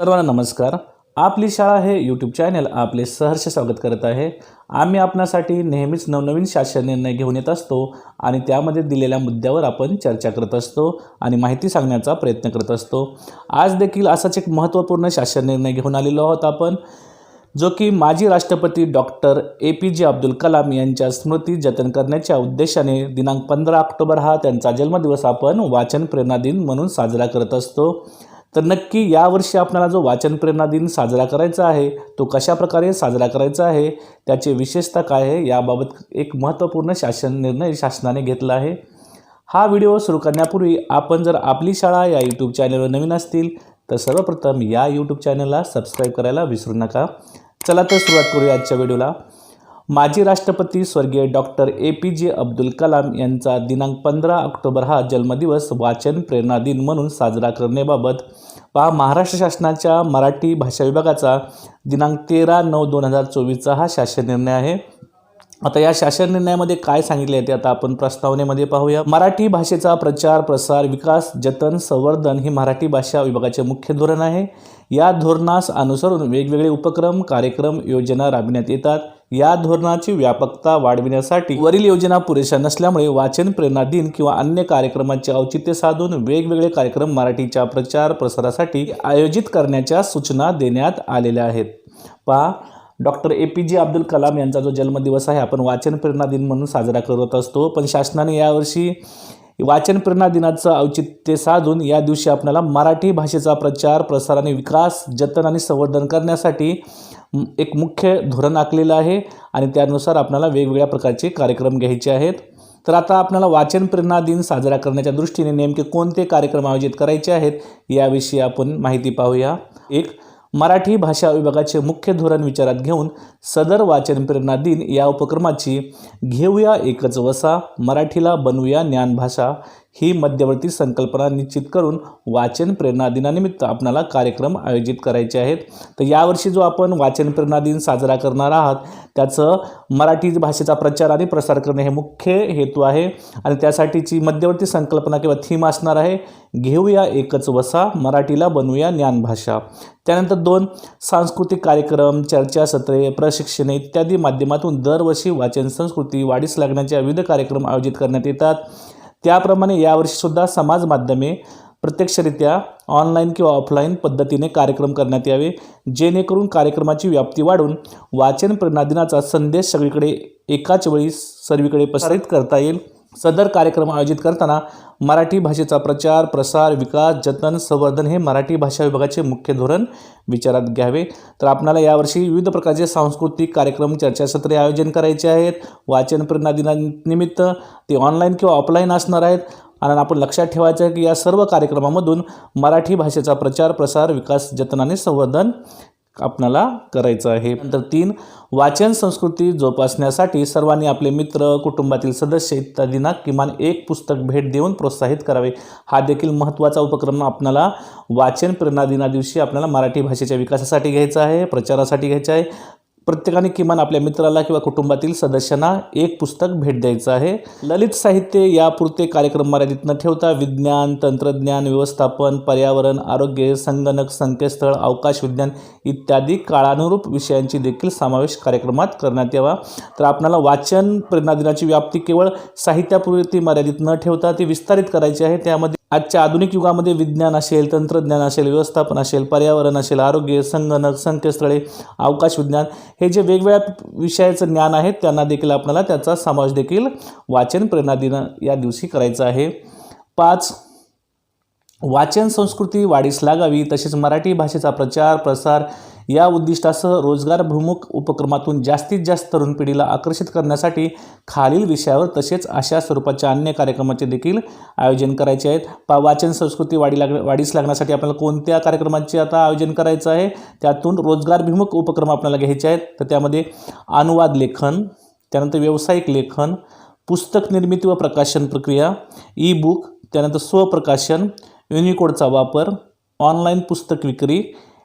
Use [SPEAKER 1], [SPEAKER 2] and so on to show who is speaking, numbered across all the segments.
[SPEAKER 1] सर्वांना नमस्कार. आपली शाळा हे यूट्यूब चॅनल आपले सहर्ष स्वागत करत आहे. आम्ही आपणासाठी नेहमीच नवनवीन शासन निर्णय घेऊन येत असतो आणि त्यामध्ये दिलेल्या मुद्द्यावर आपण चर्चा करत असतो आणि माहिती सांगण्याचा प्रयत्न करत असतो. आज देखील असाच एक महत्त्वपूर्ण शासन निर्णय घेऊन आलेलो आहोत आपण जो की माजी राष्ट्रपती डॉक्टर ए पी जे अब्दुल कलाम यांच्या स्मृती जतन करण्याच्या उद्देशाने दिनांक पंधरा ऑक्टोबर हा त्यांचा जन्मदिवस आपण वाचन प्रेरणा दिन म्हणून साजरा करत असतो. तर नक्की यावर्षी आपल्याला जो वाचन प्रेरणा दिन साजरा करायचा आहे तो कशा प्रकारे साजरा करायचा आहे त्याची विशेषता काय आहे याबाबत एक महत्त्वपूर्ण शासन निर्णय शासनाने घेतला आहे. हा व्हिडिओ सुरू करण्यापूर्वी आपण जर आपली शाळा या यूट्यूब चॅनलवर नवीन असतील तर सर्वप्रथम या यूट्यूब चॅनलला सबस्क्राईब करायला विसरू नका. चला तर सुरुवात करूया आजच्या व्हिडिओला. माजी राष्ट्रपती स्वर्गीय डॉक्टर ए पी जे अब्दुल कलाम यांचा दिनांक पंधरा ऑक्टोबर हा जन्मदिवस वाचन प्रेरणा दिन म्हणून साजरा करण्याबाबत पहा महाराष्ट्र शासनाच्या मराठी भाषा विभागाचा दिनांक तेरा नऊ दोन हजार चोवीसचा हा शासन निर्णय आहे. आता या शासन निर्णयामध्ये काय सांगितले आहे ते आता आपण प्रस्तावनेमध्ये पाहूया. मराठी भाषेचा प्रचार प्रसार विकास जतन संवर्धन ही मराठी भाषा विभागाचे मुख्य धोरण आहे. या धोरणास अनुसरून वेगवेगळे उपक्रम कार्यक्रम योजना राबविण्यात येतात. या धोरणाची व्यापकता वाढविण्यासाठी वरील योजना पुरेशा नसल्यामुळे वाचन प्रेरणा दिन किंवा अन्य कार्यक्रमांचे औचित्य साधून वेगवेगळे कार्यक्रम मराठीच्या प्रचार प्रसारासाठी आयोजित करण्याच्या सूचना देण्यात आलेल्या आहेत. पहा डॉक्टर ए पी जे अब्दुल कलाम यांचा जो जन्मदिवस आहे आपण वाचन प्रेरणा दिन म्हणून साजरा करत असतो. पण शासनाने यावर्षी वाचन प्रेरणा दिनाचं औचित्य साधून या दिवशी आपल्याला मराठी भाषेचा प्रचार प्रसार आणि विकास जतन आणि संवर्धन करण्यासाठी एक मुख्य धोरण आखलेलं आहे आणि त्यानुसार आपल्याला वेगवेगळ्या प्रकारचे कार्यक्रम घ्यायचे आहेत. तर आता आपल्याला वाचन प्रेरणा दिन साजरा करण्याच्या दृष्टीने नेमके कोणते कार्यक्रम आयोजित करायचे आहेत याविषयी आपण माहिती पाहूया. एक मराठी भाषा विभागाचे मुख्य धोरण विचारात घेऊन सदर वाचन प्रेरणा दिन या उपक्रमाची घेऊया एकच वसा मराठीला बनवूया ज्ञानभाषा ही मध्यवर्ती संकल्पना निश्चित करून वाचन प्रेरणा दिनानिमित्त आपणाला कार्यक्रम आयोजित करायचे आहेत. तर यावर्षी जो आपण वाचन प्रेरणा दिन साजरा करणार आहात त्याचं मराठी भाषेचा प्रचार आणि प्रसार करणे हे मुख्य हेतू आहे. आणि त्यासाठीची मध्यवर्ती संकल्पना किंवा थीम असणार आहे घेऊया एकच वसा मराठीला बनवूया ज्ञानभाषा त्यानंतर दोन सांस्कृतिक कार्यक्रम चर्चासत्रे प्रशिक्षणे इत्यादी माध्यमातून दरवर्षी वाचन संस्कृती वाढीस लागण्याच्या विविध कार्यक्रम आयोजित करण्यात येतात. त्याप्रमाणे यावर्षीसुद्धा समाज माध्यमे प्रत्यक्षरित्या ऑनलाईन किंवा ऑफलाईन पद्धतीने कार्यक्रम करण्यात यावे. जेणेकरून कार्यक्रमाची व्याप्ती वाढून वाचन प्रेरणा दिनाचा संदेश सगळीकडे एकाच वेळी सर्वीकडे प्रसारित करता येईल. सदर कार्यक्रम आयोजित करताना मराठी भाषेचा प्रचार प्रसार विकास जतन संवर्धन हे मराठी भाषा विभागाचे मुख्य धोरण विचारात घ्यावे. तर आपल्याला यावर्षी विविध प्रकारचे सांस्कृतिक कार्यक्रम चर्चासत्रे आयोजन करायचे आहेत. वाचन प्रेरणा दिनानिमित्त ते ऑनलाईन किंवा ऑफलाईन असणार आहेत. आणि आपण लक्षात ठेवायचं आहे की या सर्व कार्यक्रमामधून मराठी भाषेचा प्रचार प्रसार विकास जतन आणि संवर्धन आपणाला करायचं आहे. नंतर तीन वाचन संस्कृती जोपासण्यासाठी सर्वांनी आपले मित्र कुटुंबातील सदस्य इत्यादींना किमान एक पुस्तक भेट देऊन प्रोत्साहित करावे. हा देखील महत्त्वाचा उपक्रम आपणाला वाचन प्रेरणा दिना दिवशी आपल्याला मराठी भाषेच्या विकासासाठी घ्यायचा आहे प्रचारासाठी घ्यायचा आहे. प्रत्येकाने किमान आपल्या मित्राला किंवा कुटुंबातील सदस्यांना एक पुस्तक भेट द्यायचं आहे. ललित साहित्य यापुरते कार्यक्रम मर्यादित न ठेवता विज्ञान तंत्रज्ञान व्यवस्थापन पर्यावरण आरोग्य संगणक संकेतस्थळ अवकाश विज्ञान इत्यादी काळानुरूप विषयांची देखील समावेश कार्यक्रमात करण्यात यावा. तर आपणाला वाचन प्रेरणा दिनाची व्याप्ती केवळ साहित्यापुरती मर्यादित न ठेवता ती विस्तारित करायची आहे. त्यामध्ये आजच्या आधुनिक युगामध्ये विज्ञान असेल तंत्रज्ञान असेल व्यवस्थापन असेल पर्यावरण असेल आरोग्य संगणक संकेतस्थळे अवकाश विज्ञान हे जे वेगवेगळ्या विषयाचं ज्ञान आहे त्यांना देखील आपल्याला त्याचा समावेश देखील वाचन प्रेरणा दिन या दिवशी करायचा आहे. पाच वाचन संस्कृती वाढीस लागावी तसेच मराठी भाषेचा प्रचार प्रसार या उद्दिष्टासह रोजगारभिमुख उपक्रमातून जास्तीत जास्त तरुण पिढीला आकर्षित करण्यासाठी खालील विषयावर तसेच अशा स्वरूपाच्या अन्य कार्यक्रमाचे देखील आयोजन करायचे आहेत. पा वाचन संस्कृती वाढी लाग वाढीस लागण्यासाठी आपल्याला कोणत्या कार्यक्रमाचे आता आयोजन करायचं आहे? त्यातून रोजगारभिमुख उपक्रम आपल्याला घ्यायचे आहेत. तर त्यामध्ये अनुवाद लेखन त्यानंतर व्यावसायिक लेखन पुस्तक निर्मिती व प्रकाशन प्रक्रिया ई बुक त्यानंतर स्वप्रकाशन युनिकोडचा वापर ऑनलाईन पुस्तक विक्री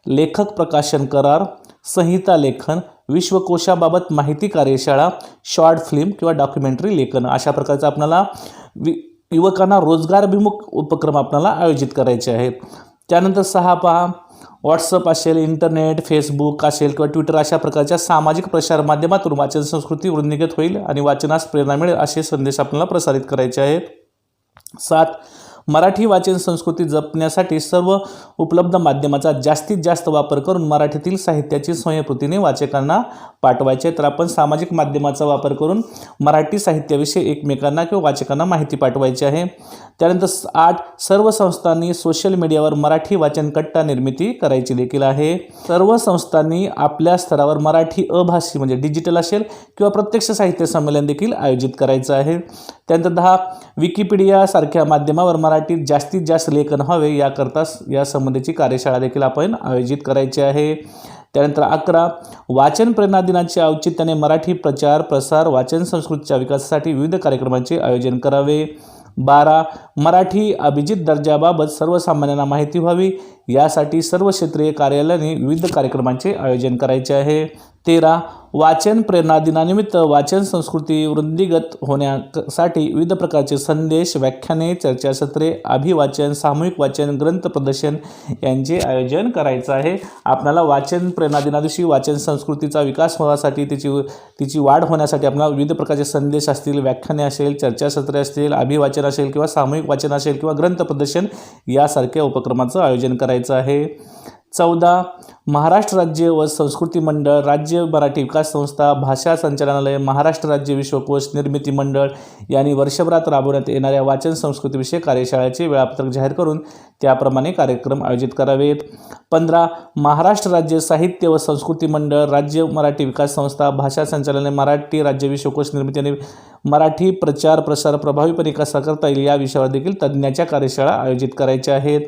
[SPEAKER 1] लेखक प्रकाशन करार संहिता लेखन विश्वकोशाबाबत माहिती कार्यशाळा शॉर्ट फिल्म किंवा डॉक्युमेंटरी लेखन अशा प्रकारचं आपल्याला वि युवकांना रोजगारभिमुख उपक्रम आपल्याला आयोजित करायचे आहेत. त्यानंतर सहा पहा व्हॉट्सअप असेल इंटरनेट फेसबुक असेल किंवा ट्विटर अशा प्रकारच्या सामाजिक प्रसार माध्यमातून वाचन संस्कृती वृद्धिंगत होईल आणि वाचनास प्रेरणा मिळेल असे संदेश आपल्याला प्रसारित करायचे आहेत. सात मराठी वाचन संस्कृती जपण्यासाठी सर्व उपलब्ध माध्यमाचा जास्तीत जास्त वापर करून मराठीतील साहित्याची स्वयंकृतीने वाचकांना पाठवायचे. तर आपण सामाजिक माध्यमाचा वापर करून मराठी साहित्याविषयी एकमेकांना किंवा वाचकांना माहिती पाठवायची आहे. त्यानंतर आठ सर्व संस्थांनी सोशल मीडियावर मराठी वाचनकट्टा निर्मिती करायची देखील आहे. सर्व संस्थांनी आपल्या स्तरावर मराठी अभाषी म्हणजे डिजिटल असेल किंवा प्रत्यक्ष साहित्य संमेलन देखील आयोजित करायचं आहे. त्यानंतर दहा विकिपीडियासारख्या माध्यमावर मराठीत जास्तीत जास्त लेखन व्हावे याकरता या संबंधीची कार्यशाळा देखील आपण आयोजित करायची आहे. त्यानंतर अकरा वाचन प्रेरणा दिनाचे औचित्याने मराठी प्रचार प्रसार वाचन संस्कृतीच्या विकासासाठी विविध कार्यक्रमांचे आयोजन करावे. बारा. मराठी अभिजित दर्जाबाबत सर्वसामान्यांना माहिती व्हावी. यासाठी सर्व क्षेत्रीय कार्यालयाने विविध कार्यक्रमांचे आयोजन करायचे आहे. तेरा वाचन प्रेरणा दिनानिमित्त वाचन संस्कृती वृद्धिगत होण्यासाठी विविध प्रकारचे संदेश व्याख्याने चर्चासत्रे अभिवाचन सामूहिक वाचन ग्रंथ प्रदर्शन यांचे आयोजन करायचं आहे. आपल्याला वाचन प्रेरणा दिनादिवशी वाचन संस्कृतीचा विकास होण्यासाठी तिची तिची वाढ होण्यासाठी आपल्याला विविध प्रकारचे संदेश असतील व्याख्याने असेल चर्चासत्रे असतील अभिवाचन असेल किंवा सामूहिक वाचन असेल किंवा ग्रंथ प्रदर्शन यासारख्या उपक्रमाचं आयोजन करायचं आहे. चौदा महाराष्ट्र राज्य व संस्कृती मंडळ राज्य मराठी विकास संस्था भाषा संचालनालय महाराष्ट्र राज्य विश्वकोश निर्मिती मंडळ यांनी वर्षभरात राबवण्यात येणाऱ्या वाचन संस्कृतीविषयक कार्यशाळेचे वेळापत्रक जाहीर करून त्याप्रमाणे कार्यक्रम आयोजित करावेत. पंधरा महाराष्ट्र राज्य साहित्य व संस्कृती मंडळ राज्य मराठी विकास संस्था भाषा संचालनालय मराठी राज्य विश्वकोश निर्मिती आणि मराठी प्रचार प्रसार प्रभावीपणे कसा करता येईल या विषयावर देखील तज्ज्ञाच्या कार्यशाळा आयोजित करायच्या आहेत.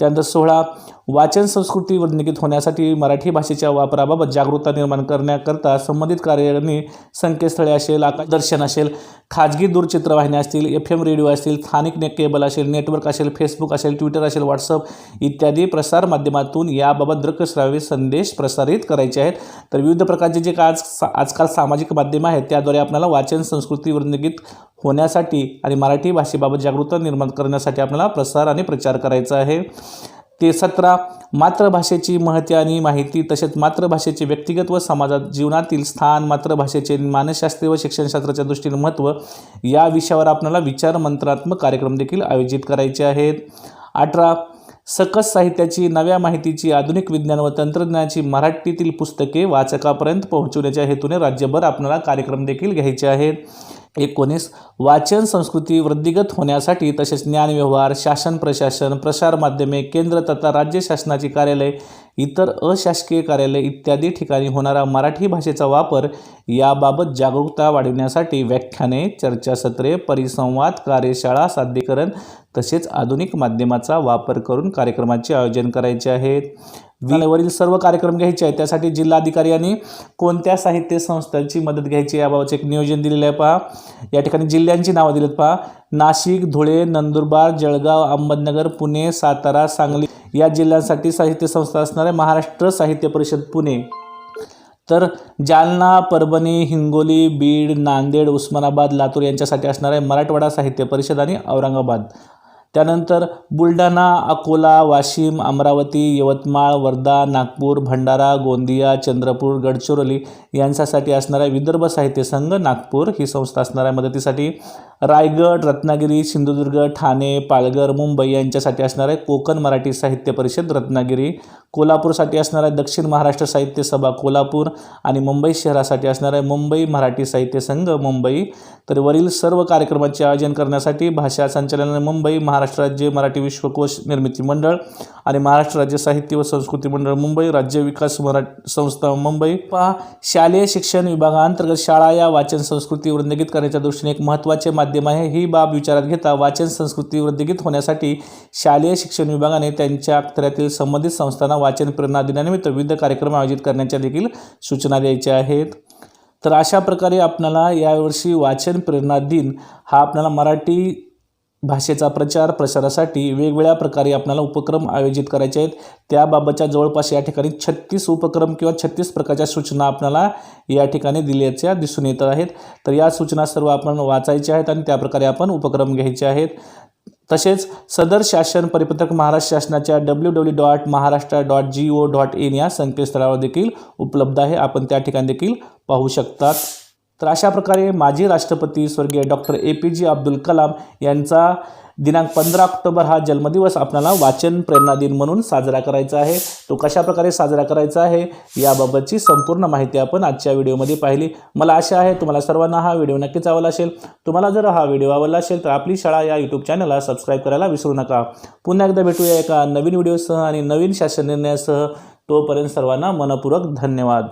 [SPEAKER 1] त्यानंतर सोळा वाचन संस्कृती वृद्धिंगत होण्यासाठी मराठी भाषेच्या वापराबाबत जागरूकता निर्माण करण्याकरता संबंधित कार्यालयांनी संकेतस्थळे असेल आकाशदर्शन असेल खाजगी दूरचित्रवाहिन्या असतील एफ एम रेडिओ असतील स्थानिक ने केबल असेल नेटवर्क असेल फेसबुक असेल ट्विटर असेल व्हॉट्सअप इत्यादी प्रसार माध्यमातून याबाबत दृकश्राव्य संदेश प्रसारित करायचे आहेत. तर विविध प्रकारचे जे का आज सा आजकाल सामाजिक माध्यमं आहेत त्याद्वारे आपल्याला वाचन संस्कृती वर्णगीत होण्यासाठी आणि मराठी भाषेबाबत जागरूकता निर्माण करण्यासाठी आपल्याला प्रसार आणि प्रचार करायचा आहे. ते सतरा मातृभाषेची महती आणि माहिती तसेच मातृभाषेचे व्यक्तिगत व समाजात जीवनातील स्थान मातृभाषेचे मानसशास्त्रीय व शिक्षणशास्त्राच्या दृष्टीने महत्त्व या विषयावर आपल्याला विचार मंत्रात्मक कार्यक्रम देखील आयोजित करायचे आहेत. अठरा सकस साहित्याची नव्या माहितीची आधुनिक विज्ञान व तंत्रज्ञानाची मराठीतील पुस्तके वाचकापर्यंत पोहोचवण्याच्या हेतूने राज्यभर आपल्याला कार्यक्रम देखील घ्यायचे आहेत. एकोणीस वाचन संस्कृती वृद्धिगत होण्यासाठी तसेच ज्ञानव्यवहार शासन प्रशासन प्रसार माध्यमे केंद्र तथा राज्य शासनाची कार्यालय इतर अशासकीय कार्यालय इत्यादी ठिकाणी होणारा मराठी भाषेचा वापर याबाबत जागरूकता वाढविण्यासाठी व्याख्याने चर्चासत्रे परिसंवाद कार्यशाळा सादरीकरण तसेच आधुनिक माध्यमाचा वापर करून कार्यक्रमाचे आयोजन करायचे आहेत. वरील सर्व कार्यक्रम घ्यायचे आहेत. त्यासाठी जिल्हाधिकारी यांनी कोणत्या साहित्य संस्थांची मदत घ्यायची याबाबतचे एक नियोजन दिलेलं आहे पहा. या ठिकाणी जिल्ह्यांची नावं दिलीत पहा. नाशिक धुळे नंदुरबार जळगाव अहमदनगर पुणे सातारा सांगली या जिल्ह्यांसाठी साहित्य संस्था असणार आहे. महाराष्ट्र साहित्य परिषद पुणे. तर जालना परभणी हिंगोली बीड नांदेड उस्मानाबाद लातूर यांच्यासाठी असणार आहे मराठवाडा साहित्य परिषद आणि औरंगाबाद. त्यानंतर बुलढाणा अकोला वाशिम अमरावती यवतमाळ वर्धा नागपूर भंडारा गोंदिया चंद्रपूर गडचिरोली यांच्यासाठी असणाऱ्या विदर्भ साहित्य संघ नागपूर ही संस्था असणार आहे मदतीसाठी रायगड रत्नागिरी सिंधुदुर्ग ठाणे पालघर मुंबई यांच्यासाठी असणार आहे कोकण मराठी साहित्य परिषद रत्नागिरी कोल्हापूरसाठी असणार आहे दक्षिण महाराष्ट्र साहित्य सभा कोल्हापूर आणि मुंबई शहरासाठी असणार आहे मुंबई मराठी साहित्य संघ मुंबई. तर वरील सर्व कार्यक्रमाचे आयोजन करण्यासाठी भाषा संचालनालय मुंबई महाराष्ट्र राज्य मराठी विश्वकोश निर्मिती मंडळ आणि महाराष्ट्र राज्य साहित्य व संस्कृती मंडळ मुंबई राज्य विकास मरा संस्था मुंबई. पहा शालेय शिक्षण विभागाअंतर्गत शाळा या वाचन संस्कृती वृंदगीत करण्याच्या दृष्टीने एक महत्त्वाचे माध्यम आहे. ही बाब विचारात घेता वाचन संस्कृती वृद्धिंगत होण्यासाठी शालेय शिक्षण विभागाने त्यांच्या अखत्यारीतील संबंधित संस्थांना वाचन प्रेरणा दिनानिमित्त विविध कार्यक्रम आयोजित करण्याच्या देखील सूचना द्यायच्या आहेत. तर अशा प्रकारे आपल्याला यावर्षी वाचन प्रेरणा दिन हा आपल्याला मराठी भाषेचा प्रचार प्रसारासाठी वेगवेगळ्या प्रकारे आपल्याला उपक्रम आयोजित करायचे आहेत. त्याबाबतच्या जवळपास या ठिकाणी छत्तीस उपक्रम किंवा छत्तीस प्रकारच्या सूचना आपल्याला या ठिकाणी दिल्याच्या दिसून येत आहेत. तर या सूचना सर्व आपण वाचायच्या आहेत आणि त्याप्रकारे आपण उपक्रम घ्यायचे आहेत. तसेच सदर शासन परिपत्रक महाराष्ट्र शासनाच्या W W dot Maharashtra dot G O dot in या संकेतस्थळावर देखील उपलब्ध आहे. आपण त्या ठिकाणी देखील पाहू शकतात. तर अशा प्रकारे माजी राष्ट्रपती स्वर्गीय डॉक्टर ए पी जे अब्दुल कलाम यांचा दिनांक पंधरा ऑक्टोबर हा जन्मदिवस आपल्याला वाचन प्रेरणा दिन म्हणून साजरा करायचा आहे. तो कशा प्रकारे साजरा करायचा आहे याबाबतची संपूर्ण माहिती आपण आजच्या व्हिडिओमध्ये पाहिली. मला आशा आहे तुम्हाला सर्वांना हा व्हिडिओ नक्कीच आवडला असेल. तुम्हाला जर हा व्हिडिओ आवडला असेल तर आपली शाळा या यूट्यूब चॅनलला सबस्क्राईब करायला विसरू नका. पुन्हा एकदा भेटूया एका नवीन व्हिडिओसह आणि नवीन शासन निर्णयासह तोपर्यंत सर्वांना मनपूर्वक धन्यवाद.